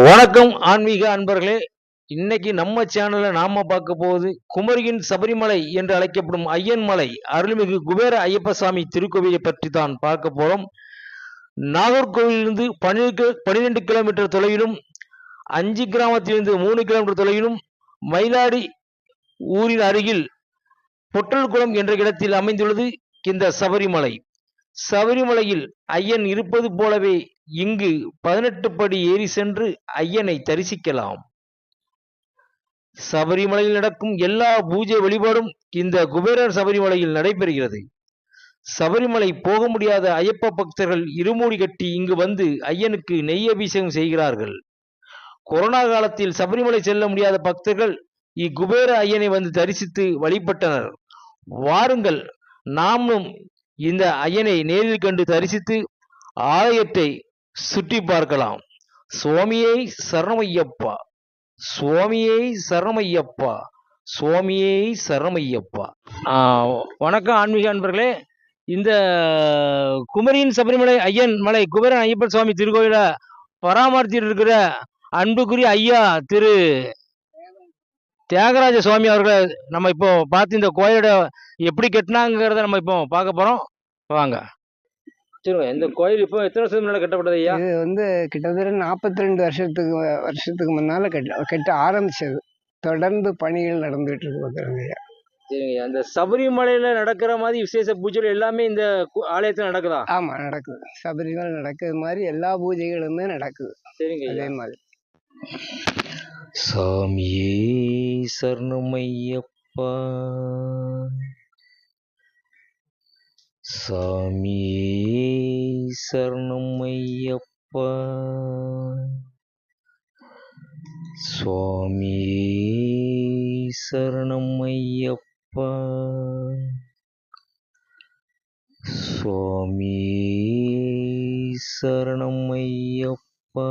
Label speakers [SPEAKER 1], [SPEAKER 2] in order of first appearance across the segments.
[SPEAKER 1] வணக்கம் ஆன்மீக அன்பர்களே. இன்னைக்கு நம்ம சேனல்ல நாம பார்க்க போவது குமரியின் சபரிமலை என்று அழைக்கப்படும் ஐயன் மலை. அருள்மிகு குபேர ஐயப்பசாமி திருக்கோவிலை பற்றி தான் பார்க்க போறோம். நாகர்கோவிலிருந்து பன்னிரெண்டு பன்னிரெண்டு கிலோமீட்டர் தொலைவிலும் அஞ்சு கிராமத்திலிருந்து மூணு கிலோமீட்டர் தொலைவிலும் மயிலாடி ஊரின் அருகில் பொட்டல்குளம் என்ற இடத்தில் அமைந்துள்ளது இந்த சபரிமலை. சபரிமலையில் ஐயன் இருப்பது போலவே இங்கு பதினெட்டு படி ஏறி சென்று ஐயனை தரிசிக்கலாம். சபரிமலையில் நடக்கும் எல்லா பூஜை வழிபாடும் இந்த குபேரர் சபரிமலையில் நடைபெறுகிறது. சபரிமலை போக முடியாத ஐயப்ப பக்தர்கள் இருமூடி கட்டி இங்கு வந்து ஐயனுக்கு நெய் அபிஷேகம் செய்கிறார்கள். கொரோனா காலத்தில் சபரிமலை செல்ல முடியாத பக்தர்கள் இக்குபேர ஐயனை வந்து தரிசித்து வழிபட்டனர். வாருங்கள் நாமும் இந்த ஐயனை நேரில் கண்டு தரிசித்து ஆலயத்தை சுற்றி பார்க்கலாம். சுவாமியை சரணமையப்பா. சுவாமியை சரணமையப்பா. சுவாமியை சரணமையப்பா. வணக்கம் ஆன்மீக அன்பர்களே. இந்த குமரியின் சபரிமலை ஐயன் மலை குமரன் ஐயப்பன் சுவாமி திருக்கோயில பராமரித்திட்டு இருக்கிற அன்புக்குரிய ஐயா திரு தியாகராஜ சுவாமி அவர்களை நம்ம இப்போ பார்த்து இந்த கோயிலோட எப்படி கட்டினாங்கிறத நம்ம இப்போ பார்க்க போறோம். வாங்க. சொல்லுங்க இந்த கோயில் இப்போ எத்தனை வருஷத்துக்கு முன்னாடி கட்டப்பட்டது ஐயா?
[SPEAKER 2] இது வந்து கிட்டத்தட்ட நாற்பத்தி ரெண்டு வருஷத்துக்கு வருஷத்துக்கு முன்னால கட்ட கட்ட ஆரம்பிச்சது. தொடர்ந்து பணிகள் நடந்துட்டு இருக்கு பார்த்துருங்க
[SPEAKER 1] சரிங்க அந்த சபரிமலையில நடக்கிற மாதிரி விசேஷ பூஜைகள் எல்லாமே இந்த ஆலயத்துல நடக்குதா?
[SPEAKER 2] ஆமா நடக்குது. சபரிமலை நடக்குது மாதிரி எல்லா பூஜைகளுமே நடக்குது.
[SPEAKER 1] சரிங்க
[SPEAKER 2] அதே மாதிரி.
[SPEAKER 1] சாமியே சரணமையப்பா சாமியே சரணமையப்பா சுவாமியே சரணமையப்பா சுவாமியே சரணமையப்பா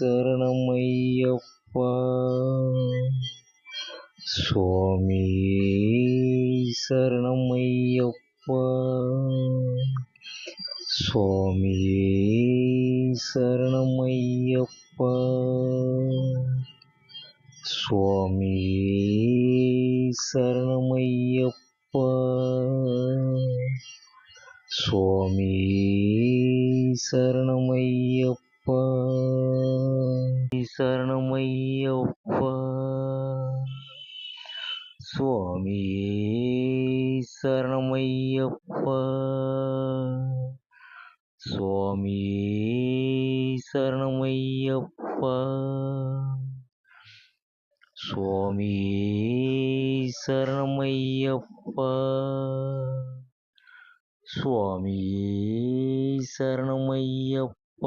[SPEAKER 1] சரணமையப்பா. சுவாமி சரணமையப்பா. சுவாமி சரணமையப்பா. சுவாமி சரணமையப்பா. சுவாமி சரணமையப்பா. शरणय्यप स्वामी शरणय्यप स्वामी शरणय्यप स्वामी शरणय्यप स्वामी शरणय्यप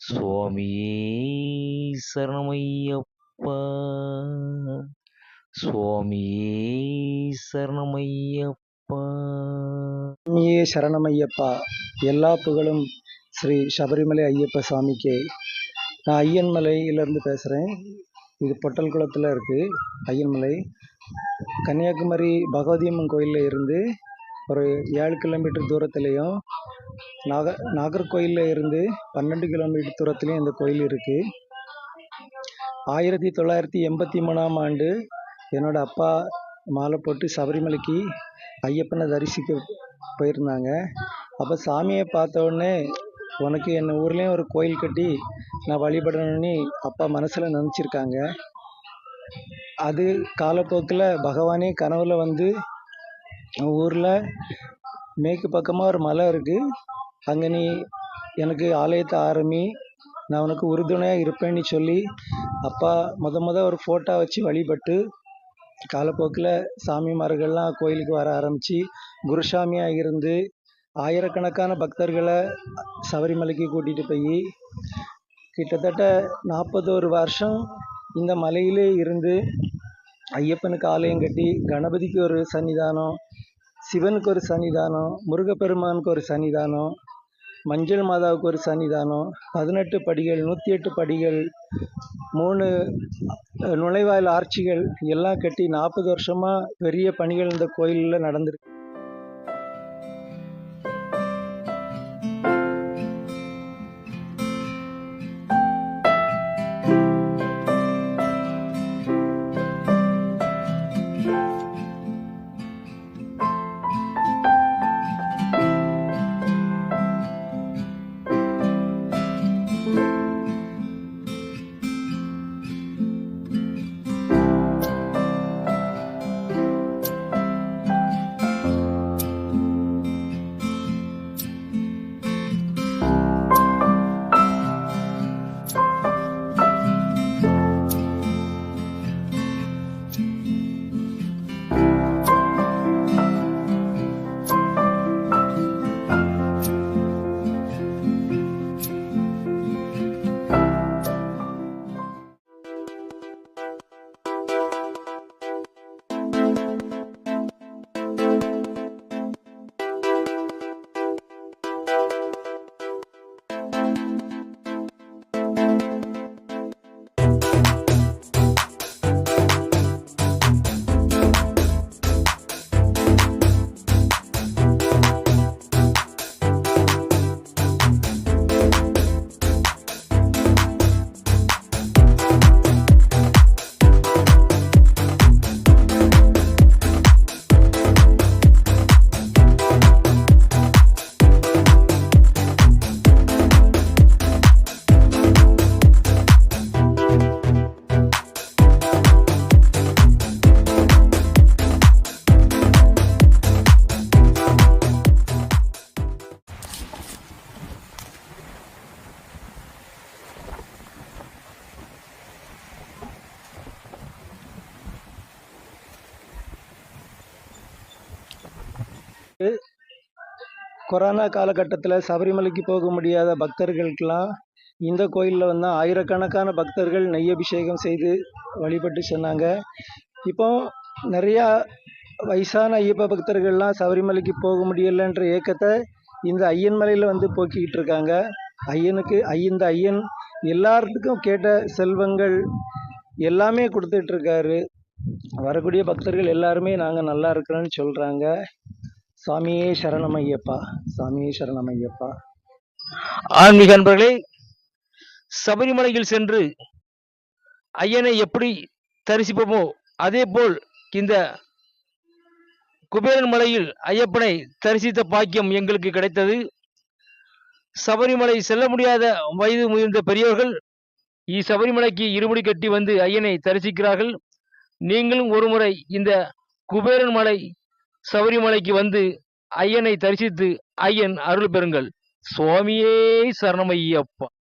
[SPEAKER 1] சுவாமியே சரணமையப்பா. சுவாமியே சரணமையப்பா.
[SPEAKER 3] சுவாமியே சரணமையப்பா. எல்லா புகழும் ஸ்ரீ சபரிமலை ஐயப்ப சுவாமிக்கே. நான் ஐயன்மலையிலேருந்து பேசுகிறேன் இது பொட்டல்குளத்தில் இருக்குது ஐயன்மலை. கன்னியாகுமரி பகவதியம்மன் கோயிலில் இருந்து ஒரு ஏழு கிலோமீட்டர் தூரத்துலேயும் நாக நாகர்கோயிலில் இருந்து பன்னெண்டு கிலோமீட்டர் தூரத்துலேயும் இந்த கோயில் இருக்குது ஆயிரத்தி தொள்ளாயிரத்தி எண்பத்தி மூணாம் ஆண்டு என்னோடய அப்பா மாலை போட்டு சபரிமலைக்கு ஐயப்பனை தரிசிக்க போயிருந்தாங்க. அப்போ சாமியை பார்த்த உடனே உனக்கு என் ஊர்லேயும் ஒரு கோயில் கட்டி நான் வழிபடணும்னு அப்பா மனசில் நினச்சிருக்காங்க. அது காலப்போக்கில் பகவானே கனவில் வந்து ஊரில் மேற்கு பக்கமாக ஒரு மலை இருக்குது அங்கே நீ எனக்கு ஆலயத்தை ஆரம்பி நான் உனக்கு உறுதுணையாக இருப்பேன்னு சொல்லி அப்பா முத முத ஒரு ஃபோட்டோ வச்சு வழிபட்டு காலப்போக்கில் சாமிமார்கள்லாம் கோயிலுக்கு வர ஆரம்பித்து குருசாமியாக இருந்து ஆயிரக்கணக்கான பக்தர்களை சபரிமலைக்கு கூட்டிகிட்டு போய் கிட்டத்தட்ட நாற்பத்தோரு வருஷம் இந்த மலையிலே இருந்து ஐயப்பனுக்கு ஆலயம் கட்டி கணபதிக்கு ஒரு சன்னிதானம் சிவனுக்கு ஒரு சன்னிதானம் முருகப்பெருமானுக்கு ஒரு சன்னிதானம் மஞ்சள் மாதாவுக்கு ஒரு சன்னிதானம் பதினெட்டு படிகள் நூற்றி எட்டு படிகள் மூணு நுழைவாயில் ஆர்ச்சிகள் எல்லாம் கட்டி நாற்பது வருஷமாக பெரிய பணிகள் இந்த கோயிலில் நடந்திருக்கு. கொரோனா காலகட்டத்தில் சபரிமலைக்கு போக முடியாத பக்தர்களுக்கெல்லாம் இந்த கோயிலில் வந்து ஆயிரக்கணக்கான பக்தர்கள் நெய் அபிஷேகம் செய்து வழிபட்டு சொன்னாங்க. இப்போ நிறையா வயசான ஐயப்ப பக்தர்கள்லாம் சபரிமலைக்கு போக முடியலைன்ற ஏக்கத்தை இந்த ஐயன் மலையில் வந்து போக்கிக்கிட்டு இருக்காங்க. ஐயனுக்கு இந்த ஐயன் எல்லாத்துக்கும் கேட்ட செல்வங்கள் எல்லாமே கொடுத்துட்ருக்காரு வரக்கூடிய பக்தர்கள் எல்லாருமே நாங்கள் நல்லா இருக்கிறோன்னு சொல்கிறாங்க சாமியே சரணம் ஐயப்பா சாமியே சரணம் ஐயப்பா
[SPEAKER 1] ஆன்மீக அன்பர்களே
[SPEAKER 4] சபரிமலையில் சென்று ஐயனை எப்படி தரிசிப்போமோ அதே போல் இந்த குபேரன் மலையில் ஐயப்பனை தரிசித்த பாக்கியம் எங்களுக்கு கிடைத்தது. சபரிமலை செல்ல முடியாத வயது முயன்ற பெரியவர்கள் இ சபரிமலைக்கு இருமுடி கட்டி வந்து ஐயனை தரிசிக்கிறார்கள். நீங்களும் ஒருமுறை இந்த குபேரன் மலை சபரிமலைக்கு வந்து ஐயனை தரிசித்து ஐயன் அருள் பெறுங்கள். சுவாமியே சரணமையப்பா.